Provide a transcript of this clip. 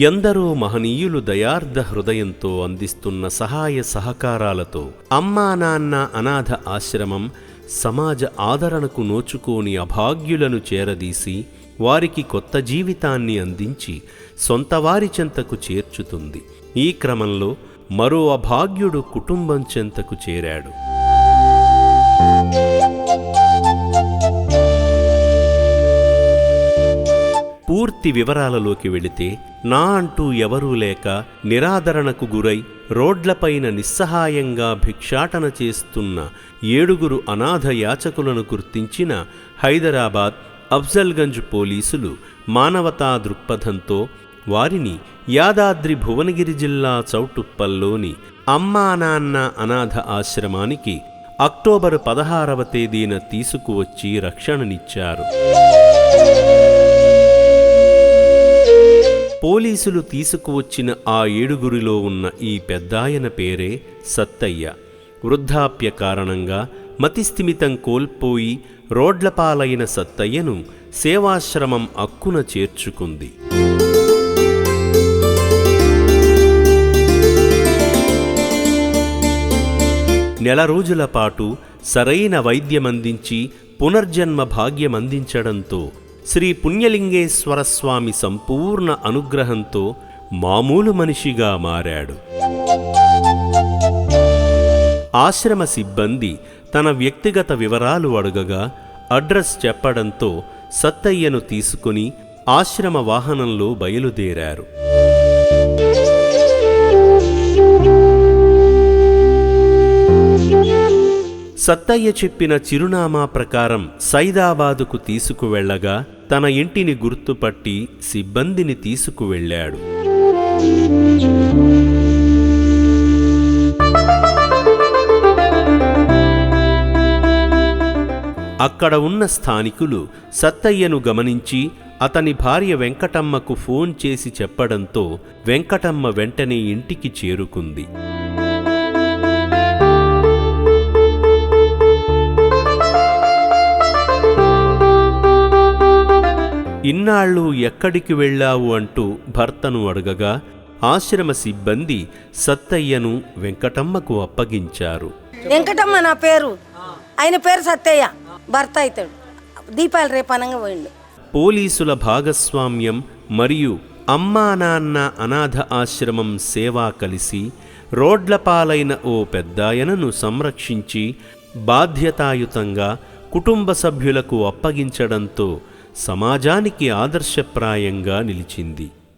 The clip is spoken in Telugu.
ఎందరో మహనీయులు దయార్ధ హృదయంతో అందిస్తున్న సహాయ సహకారాలతో అమ్మా నాన్న అనాథ ఆశ్రమం సమాజ ఆదరణకు నోచుకోని అభాగ్యులను చేరదీసి వారికి కొత్త జీవితాన్ని అందించి సొంతవారి చెంతకు చేర్చుతుంది. ఈ క్రమంలో మరో అభాగ్యుడు కుటుంబం చెంతకు చేరాడు. పూర్తి వివరాలలోకి వెళితే నా అంటూ ఎవరూ లేక నిరాదరణకు గురై రోడ్లపైన నిస్సహాయంగా భిక్షాటన చేస్తున్న ఏడుగురు అనాథ యాచకులను గుర్తించిన హైదరాబాద్ అఫ్జల్గంజ్ పోలీసులు మానవతా దృక్పథంతో వారిని యాదాద్రి భువనగిరి జిల్లా చౌటుప్పల్లోని అమ్మా నాన్న అనాథ ఆశ్రమానికి అక్టోబరు పదహారవ తేదీన తీసుకువచ్చి రక్షణనిచ్చారు. పోలీసులు తీసుకువచ్చిన ఆ ఏడుగురిలో ఉన్న ఈ పెద్దాయన పేరే సత్తయ్య. వృద్ధాప్య కారణంగా మతిస్థిమితం కోల్పోయి రోడ్లపాలైన సత్తయ్యను సేవాశ్రమం అక్కున చేర్చుకుంది. నెల రోజుల పాటు సరైన వైద్యమందించి పునర్జన్మ భాగ్యమందించడంతో శ్రీ పుణ్యలింగేశ్వర స్వామి సంపూర్ణ అనుగ్రహంతో మామూలు మనిషిగా మారాడు. ఆశ్రమ సిబ్బంది తన వ్యక్తిగత వివరాలు అడగగా అడ్రస్ చెప్పడంతో సత్తయ్యను తీసుకుని ఆశ్రమ వాహనంలో బయలుదేరారు. సత్తయ్య చెప్పిన చిరునామా ప్రకారం సైదాబాదుకు తీసుకువెళ్ళగా తన ఇంటిని గుర్తుపట్టి సిబ్బందిని తీసుకువెళ్ళాడు. అక్కడ ఉన్న స్థానికులు సత్తయ్యను గమనించి అతని భార్య వెంకటమ్మకు ఫోన్ చేసి చెప్పడంతో వెంకటమ్మ వెంటనే ఇంటికి చేరుకుంది. ఇన్నాళ్ళు ఎక్కడికి వెళ్ళావు అంటూ భర్తను అడగగా ఆశ్రమ సిబ్బంది సత్తయ్యను వెంకటమ్మకు అప్పగించారు. వెంకటమ్మ నా పేరు. ఆయన పేరు సత్తయ్య. భర్త అవుతాడు దీపాలు రేపనంగా పోయిండు. పోలీసుల భాగస్వామ్యం మరియు అమ్మా నాన్న అనాథ ఆశ్రమం సేవా కలిసి రోడ్లపాలైన ఓ పెద్దాయనను సంరక్షించి బాధ్యతాయుతంగా కుటుంబ సభ్యులకు అప్పగించడంతో సమాజానికి ఆదర్శప్రాయంగా నిలిచింది.